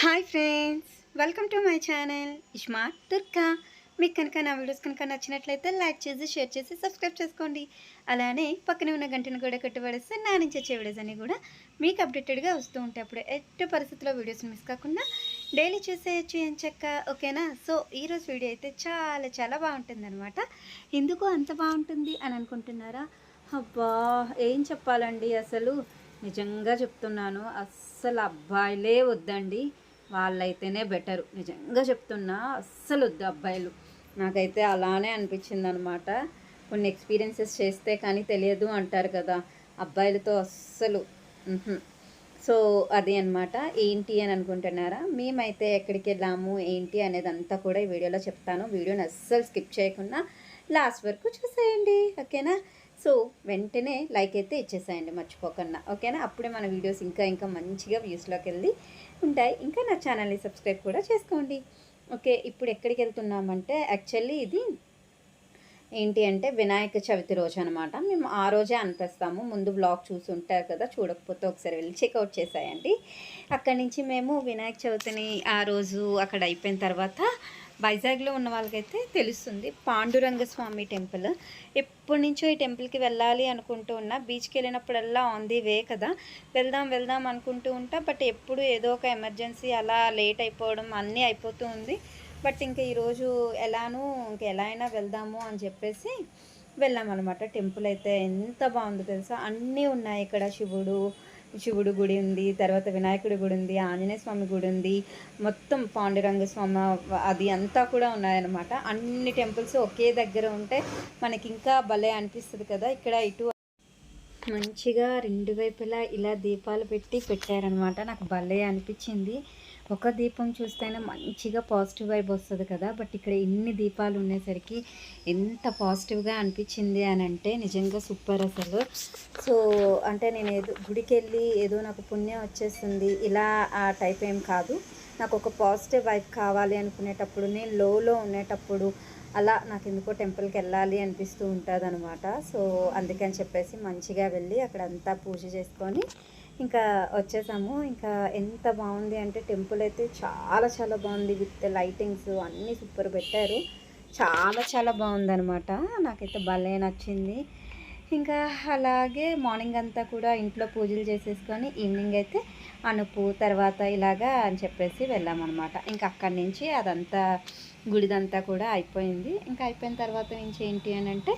Hi friends welcome to my channel iSmart Durga. మీకు కనుక నా వీడియోస్ కనుక నచ్చినట్లయితే లైక్ చేసి షేర్ చేసి సబ్స్క్రైబ్ చేసుకోండి. అలానే పక్కనే ఉన్న గంటను కూడా కట్టుబడిస్తే నా నుంచి వచ్చే వీడియోస్ అన్నీ కూడా మీకు అప్డేటెడ్గా వస్తూ ఉంటాయి. అప్పుడు ఎట్టి పరిస్థితుల్లో వీడియోస్ మిస్ కాకుండా డైలీ చూసేయచ్చు ఏం చెక్క ఓకేనా? సో ఈరోజు వీడియో అయితే చాలా చాలా బాగుంటుంది అనమాట ఎందుకు అంత బాగుంటుంది అని అనుకుంటున్నారా? అబ్బా ఏం చెప్పాలండి అసలు? నిజంగా చెప్తున్నాను అస్సలు అబ్బాయిలే వద్దండి. వాళ్ళైతేనే బెటరు. నిజంగా చెప్తున్నా అస్సలు వద్దు అబ్బాయిలు. నాకైతే అలానే అనిపించింది అనమాట కొన్ని ఎక్స్పీరియన్సెస్ చేస్తే కానీ తెలియదు అంటారు కదా అబ్బాయిలతో అస్సలు. సో అది అనమాట ఏంటి అని అనుకుంటున్నారా? మేమైతే ఎక్కడికి వెళ్ళాము ఏంటి అనేది అంతా కూడా ఈ వీడియోలో చెప్తాను. వీడియోని అస్సలు స్కిప్ చేయకుండా లాస్ట్ వరకు చూసేయండి. ఓకేనా? సో వెంటనే లైక్ అయితే ఇచ్చేసేయండి మర్చిపోకుండా. ఓకేనా? అప్పుడే మన వీడియోస్ ఇంకా ఇంకా మంచిగా వ్యూస్లోకి వెళ్ళి ఉంటాయి. ఇంకా నా ఛానల్ని సబ్స్క్రైబ్ కూడా చేసుకోండి. ఓకే ఇప్పుడు ఎక్కడికి వెళ్తున్నామంటే యాక్చువల్లీ ఇది ఏంటి అంటే వినాయక చవితి రోజు అనమాట మేము ఆ రోజే అనిపిస్తాము. ముందు బ్లాగ్ చూసి ఉంటారు కదా చూడకపోతే ఒకసారి వెళ్ళి చెక్అవుట్ చేసాయండి. అక్కడి నుంచి మేము వినాయక చవితిని ఆ రోజు అక్కడ అయిపోయిన తర్వాత వైజాగ్లో ఉన్న వాళ్ళకైతే తెలుస్తుంది. పాండురంగ స్వామి టెంపుల్. ఎప్పటి నుంచో ఈ టెంపుల్కి వెళ్ళాలి అనుకుంటూ ఉన్నా బీచ్కి వెళ్ళినప్పుడల్లా ఆన్ ది వే కదా. వెళ్దాం వెళ్దాం అనుకుంటూ ఉంటా. బట్ ఎప్పుడు ఏదో ఒక ఎమర్జెన్సీ అలా లేట్ అయిపోవడం అన్నీ అయిపోతూ ఉంది. బట్ ఇంకా ఈరోజు ఎలానూ ఇంక ఎలా అయినా వెళ్దాము అని చెప్పేసి వెళ్ళామన్నమాట. టెంపుల్ అయితే ఎంత బాగుందో తెలుసా? అన్నీ ఉన్నాయి ఇక్కడ శివుడు శివుడు గుడి ఉంది తర్వాత వినాయకుడి గుడి ఉంది ఆంజనేయ స్వామి గుడి ఉంది మొత్తం పాండురంగ స్వామి అది అంతా కూడా ఉన్నాయన్నమాట. అన్ని టెంపుల్స్ ఒకే దగ్గర ఉంటే మనకి ఇంకా భలే అనిపిస్తుంది కదా. ఇక్కడ ఇటు మంచిగా రెండు వైపులా ఇలా దీపాలు పెట్టి పెట్టారనమాట నాకు భలే అనిపించింది. ఒక దీపం చూస్తేనే మంచిగా పాజిటివ్ వైబ్ వస్తుంది కదా. బట్ ఇక్కడ ఇన్ని దీపాలు ఉండేసరికి ఎంత పాజిటివ్గా అనిపించింది అని అంటే నిజంగా సూపర్ అసలు. సో అంటే నేను ఏదో గుడికి వెళ్ళి ఏదో నాకు పుణ్యం వచ్చేస్తుంది ఇలా ఆ టైప్ ఏం కాదు. నాకు ఒక పాజిటివ్ వైబ్ కావాలి అనుకునేటప్పుడు నేను లోలో ఉండేటప్పుడు అలా నాకు ఎందుకో టెంపుల్కి వెళ్ళాలి అనిపిస్తూ ఉంటుంది అనమాట సో అందుకని చెప్పేసి మంచిగా వెళ్ళి అక్కడ అంతా పూజ చేసుకొని ఇంకా వచ్చేసాము. ఇంకా ఎంత బాగుంది అంటే టెంపుల్ అయితే చాలా చాలా బాగుంది విత్ లైటింగ్స్ అన్నీ సూపర్ పెట్టారు. చాలా చాలా బాగుందనమాట నాకైతే భలే నచ్చింది. ఇంకా అలాగే మార్నింగ్ అంతా కూడా ఇంట్లో పూజలు చేసేసుకొని ఈవినింగ్ అయితే అనుపు తర్వాత ఇలాగా అని చెప్పేసి వెళ్ళామన్నమాట. ఇంకా అక్కడి నుంచి అదంతా గుడిదంతా కూడా అయిపోయింది. ఇంకా అయిపోయిన తర్వాత నుంచి ఏంటి అని అంటే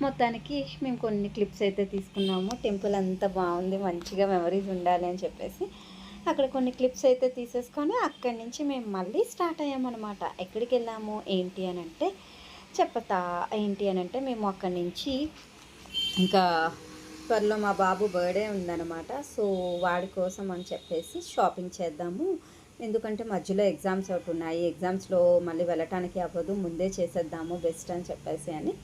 మొత్తానికి మేము కొన్ని క్లిప్స్ అయితే తీసుకున్నాము. టెంపుల్ అంతా బాగుంది మంచిగా మెమరీస్ ఉండాలి అని చెప్పేసి. అక్కడ కొన్ని క్లిప్స్ అయితే తీసేసుకొని అక్కడి నుంచి మేము మళ్ళీ స్టార్ట్ అయ్యామన్నమాట. ఎక్కడికి వెళ్ళాము ఏంటి అని అంటే చెప్తా ఏంటి అని అంటే మేము అక్కడి నుంచి ఇంకా త్వరలో మా బాబు బర్త్డే ఉందన్నమాట. సో వాడి కోసం అని చెప్పేసి షాపింగ్ చేద్దాము. ఎందుకంటే మధ్యలో ఎగ్జామ్స్ ఒకటి ఉన్నాయి. ఎగ్జామ్స్లో మళ్ళీ వెళ్ళటానికి అవ్వదు ముందే చేసేద్దాము బెస్ట్ అని చెప్పేసి అని.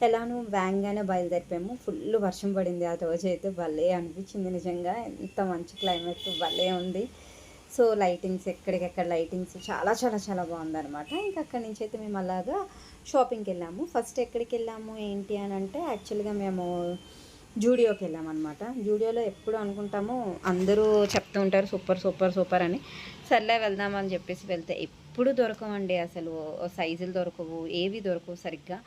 ఎలానూ వ్యాంగానే బయలుదేరిపోయాము ఫుల్ వర్షం పడింది ఆ రోజు అయితే భలే అనిపించింది నిజంగా. ఎంత మంచి క్లైమేట్ భలే ఉంది. సో లైటింగ్స్ ఎక్కడికెక్కడ లైటింగ్స్ చాలా చాలా చాలా బాగుందన్నమాట. ఇంకా అక్కడి నుంచి అయితే మేము అలాగా షాపింగ్కి వెళ్ళాము ఫస్ట్ ఎక్కడికి వెళ్ళాము ఏంటి అని అంటే యాక్చువల్గా మేము జూడియోకి వెళ్ళామన్నమాట. జూడియోలో ఎప్పుడు అనుకుంటాము అందరూ చెప్తూ ఉంటారు సూపర్ సూపర్ సూపర్ అని. సర్లే వెళ్దామని చెప్పేసి వెళ్తే ఎప్పుడు దొరకవండి అసలు. సైజులు దొరకవు ఏవి దొరకవు సరిగ్గా.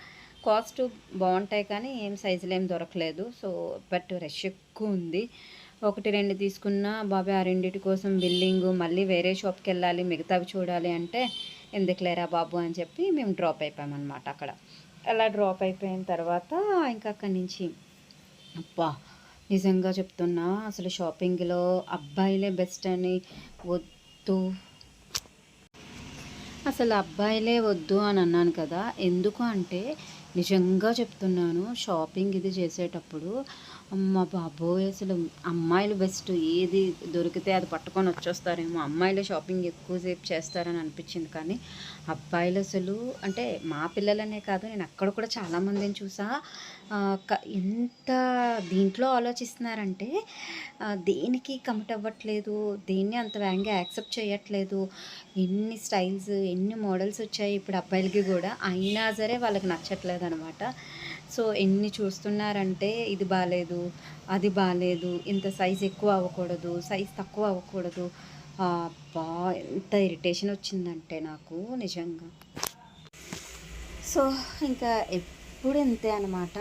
కాస్ట్ బాగుంటాయి కానీ ఏం సైజులు ఏం దొరకలేదు. సో బట్ రష్ ఎక్కువ ఉంది. ఒకటి రెండు తీసుకున్న బాబాయ్ ఆ రెండింటి కోసం బిల్లింగ్ మళ్ళీ వేరే షాప్కి వెళ్ళాలి మిగతావి చూడాలి అంటే ఎందుకు లేరా బాబు అని చెప్పి మేము డ్రాప్ అయిపోయామన్నమాట అక్కడ. అలా డ్రాప్ అయిపోయిన తర్వాత ఇంకా అక్కడి నుంచి అబ్బా నిజంగా చెప్తున్నా అసలు షాపింగ్లో అబ్బాయిలే బెస్ట్ అని వద్దు. అసలు అబ్బాయిలే వద్దు అని అన్నాను కదా ఎందుకు అంటే నిజంగా చెప్తున్నాను షాపింగ్ ఇది చేసేటప్పుడు అమ్మ బాబోయ్ అసలు అమ్మాయిలు బెస్ట్ ఏది దొరికితే అది పట్టుకొని వచ్చేస్తారేమో. అమ్మాయిలు షాపింగ్ ఎక్కువసేపు చేస్తారని అనిపించింది కానీ అబ్బాయిలు అసలు అంటే మా పిల్లలనే కాదు నేను అక్కడ కూడా చాలామందిని చూసా. క- ఎంత దీంట్లో ఆలోచిస్తున్నారంటే దేనికి కమిట్ అవ్వట్లేదు దేన్ని అంత వేగంగా యాక్సెప్ట్ చేయట్లేదు ఎన్ని స్టైల్స్ ఎన్ని మోడల్స్ వచ్చాయి ఇప్పుడు అబ్బాయిలకి కూడా. అయినా సరే వాళ్ళకి నచ్చట్లేదు. అనమాట సో ఎన్ని చూస్తున్నారంటే ఇది బాగాలేదు అది బాగాలేదు ఇంత సైజ్ ఎక్కువ అవ్వకూడదు సైజ్ తక్కువ అవ్వకూడదు. అబ్బా ఎంత ఇరిటేషన్ వచ్చిందంటే నాకు నిజంగా. సో ఇంకా ఎప్పుడు ఇంతే అనమాట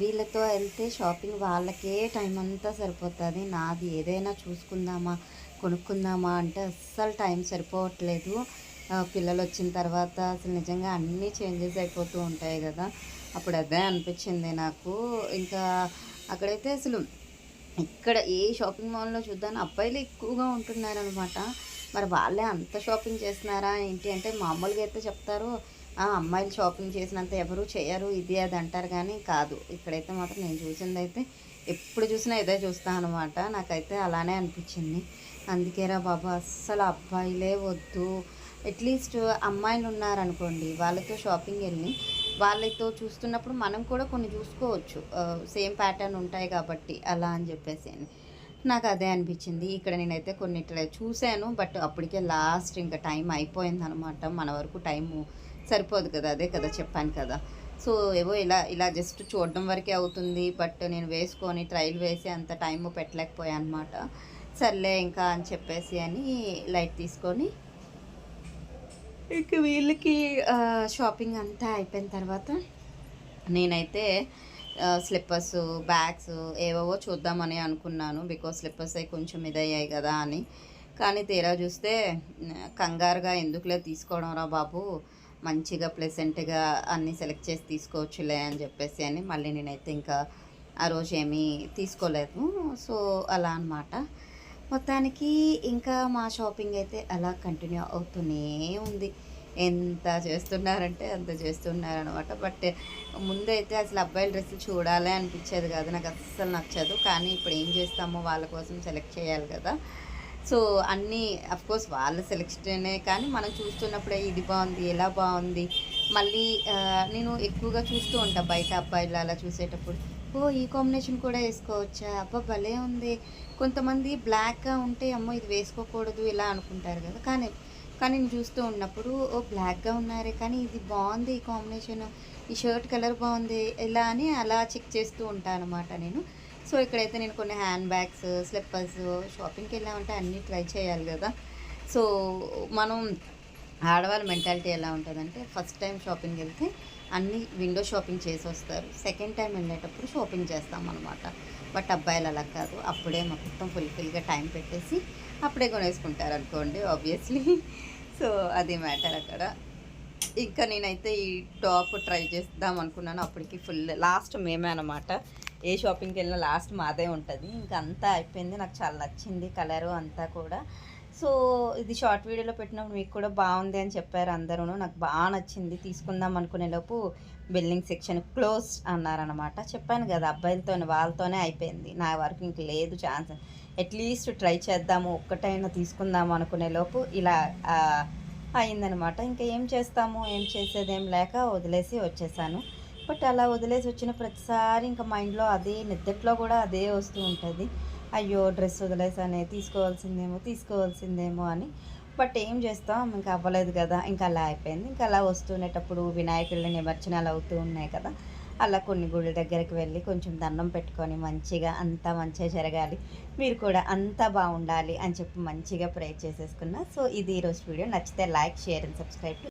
వీళ్ళతో వెళ్తే షాపింగ్ వాళ్ళకే టైం అంతా సరిపోతుంది. నాది ఏదైనా చూసుకుందామా కొనుక్కుందామా అంటే అస్సలు టైం సరిపోవట్లేదు. పిల్లలు వచ్చిన తర్వాత అసలు నిజంగా అన్నీ చేంజెస్ అయిపోతూ ఉంటాయి కదా. అప్పుడు అదే అనిపించింది నాకు. ఇంకా అక్కడైతే అసలు ఇక్కడ ఏ షాపింగ్ మాల్లో చూద్దాను అబ్బాయిలు ఎక్కువగా ఉంటున్నారనమాట మరి వాళ్ళే అంత షాపింగ్ చేస్తున్నారా ఏంటి అంటే మామూలుగా అయితే చెప్తారు "ఆ, అమ్మాయిలు షాపింగ్ చేసినంత ఎవరు చేయరు ఇది అది అంటారు కానీ కాదు. ఇక్కడైతే మాత్రం నేను చూసింది అయితే ఎప్పుడు చూసినా ఇదే చూస్తాను అనమాట నాకైతే అలానే అనిపించింది. అందుకేరా బాబా అస్సలు అబ్బాయిలే వద్దు. అట్లీస్ట్ అమ్మాయిలు ఉన్నారనుకోండి వాళ్ళతో షాపింగ్ వెళ్ళి వాళ్ళతో చూస్తున్నప్పుడు మనం కూడా కొన్ని చూసుకోవచ్చు. సేమ్ ప్యాటర్న్ ఉంటాయి కాబట్టి అలా అని చెప్పేసి అని. నాకు అదే అనిపించింది. ఇక్కడ నేనైతే కొన్ని ఇట్లా చూశాను బట్ అప్పటికే లాస్ట్ ఇంకా టైం అయిపోయింది అనమాట మన వరకు టైము సరిపోదు కదా అదే కదా చెప్పాను కదా. సో ఏవో ఇలా ఇలా జస్ట్ చూడడం వరకే అవుతుంది బట్ నేను వేసుకొని ట్రైల్ వేసి అంత టైము పెట్టలేకపోయాను అనమాట సర్లే ఇంకా అని చెప్పేసి అని లైట్ తీసుకొని ఇక వీళ్ళకి షాపింగ్ అంతా అయిపోయిన తర్వాత నేనైతే స్లిప్పర్స్ బ్యాగ్స్ ఏవేవో చూద్దామని అనుకున్నాను బికాస్ స్లిప్పర్స్ అవి కొంచెం ఇదయ్యాయి కదా అని. కానీ తీరా చూస్తే కంగారుగా ఎందుకులే తీసుకోవడం రా బాబు మంచిగా ప్లెసెంట్గా అన్నీ సెలెక్ట్ చేసి తీసుకోవచ్చులే అని చెప్పేసి అని మళ్ళీ నేనైతే ఇంకా ఆ రోజు ఏమీ తీసుకోలేదు. సో అలా అన్నమాట. మొత్తానికి ఇంకా మా షాపింగ్ అయితే అలా కంటిన్యూ అవుతూనే ఉంది. ఎంత చేస్తున్నారంటే అంత చేస్తున్నారనమాట బట్ ముందైతే అసలు అబ్బాయిల డ్రెస్సులు చూడాలి అనిపించేది కాదు. నాకు అస్సలు నచ్చదు. కానీ ఇప్పుడు ఏం చేస్తామో వాళ్ళ కోసం సెలెక్ట్ చేయాలి కదా. సో అన్నీ కోర్స్ వాళ్ళ సెలెక్షనే. కానీ మనం చూస్తున్నప్పుడే ఇది బాగుంది ఎలా బాగుంది. మళ్ళీ నేను ఎక్కువగా చూస్తూ ఉంటాను బయట అబ్బాయిలు అలా చూసేటప్పుడు. ఓ ఈ కాంబినేషన్ కూడా వేసుకోవచ్చా? అబ్బా భలే ఉంది. కొంతమంది బ్లాక్గా ఉంటే అమ్మో ఇది వేసుకోకూడదు ఇలా అనుకుంటారు కదా. కానీ కానీ నేను చూస్తూ ఉన్నప్పుడు ఓ బ్లాక్గా ఉన్నారే కానీ ఇది బాగుంది ఈ కాంబినేషన్ ఈ షర్ట్ కలర్ బాగుంది ఇలా అని అలా చెక్ చేస్తూ ఉంటాను అనమాట నేను. సో ఇక్కడైతే నేను కొన్ని హ్యాండ్ బ్యాగ్స్ స్లిప్పర్స్ షాపింగ్కి వెళ్ళామంటే అన్నీ ట్రై చేయాలి కదా. సో మనం ఆడవాళ్ళ మెంటాలిటీ ఎలా ఉంటుందంటే ఫస్ట్ టైం షాపింగ్కి వెళ్తే అన్ని విండో షాపింగ్ చేసి వస్తారు. సెకండ్ టైం వెళ్ళేటప్పుడు షాపింగ్ చేస్తాం అనమాట బట్ అబ్బాయిలు అలా కాదు. అప్పుడే మొత్తం ఫుల్ఫిల్గా టైం పెట్టేసి అప్పుడే కొనేసుకుంటారు అనుకోండి ఆబ్వియస్లీ సో అది మ్యాటర్ అక్కడ. ఇంకా నేనైతే ఈ టాప్ ట్రై చేద్దాం అనుకున్నాను. అప్పటికి ఫుల్ లాస్ట్ మేమే అనమాట ఏ షాపింగ్కి వెళ్ళినా లాస్ట్ మాదే ఉంటుంది. ఇంకా అంతా అయిపోయింది. నాకు చాలా నచ్చింది కలరు అంతా కూడా. సో ఇది షార్ట్ వీడియోలో పెట్టినప్పుడు మీకు కూడా బాగుంది అని చెప్పారు అందరూ నాకు బాగా నచ్చింది. తీసుకుందాం అనుకునేలోపు బిల్డింగ్ సెక్షన్ క్లోజ్ అన్నారనమాట చెప్పాను కదా అబ్బాయిలతోనే వాళ్ళతోనే అయిపోయింది. నా వరకు ఇంక లేదు ఛాన్స్. అట్లీస్ట్ ట్రై చేద్దాము ఒక్కటైనా తీసుకుందాము అనుకునేలోపు ఇలా అయిందనమాట ఇంకా ఏం చేస్తాము ఏం చేసేదేం లేక వదిలేసి వచ్చేసాను. బట్ అలా వదిలేసి వచ్చిన ప్రతిసారి ఇంకా మైండ్లో అదే నిద్దట్లో కూడా అదే వస్తూ ఉంటుంది. అయ్యో డ్రెస్ వదిలేసానే తీసుకోవాల్సిందేమో తీసుకోవాల్సిందేమో అని. బట్ ఏం చేస్తాం ఇంకా అవ్వలేదు కదా ఇంకా అలా అయిపోయింది. ఇంకా అలా వస్తుండేటప్పుడు వినాయకుడి నిమజ్జనాలు అవుతూ ఉన్నాయి కదా అలా కొన్ని గుళ్ళ దగ్గరికి వెళ్ళి కొంచెం దండం పెట్టుకొని మంచిగా అంతా మంచిగా జరగాలి. మీరు కూడా అంతా బాగుండాలి అని చెప్పి మంచిగా ప్రే చేసేసుకున్నా. సో ఇది ఈరోజు వీడియో. నచ్చితే లైక్ షేర్ అండ్ సబ్స్క్రైబ్.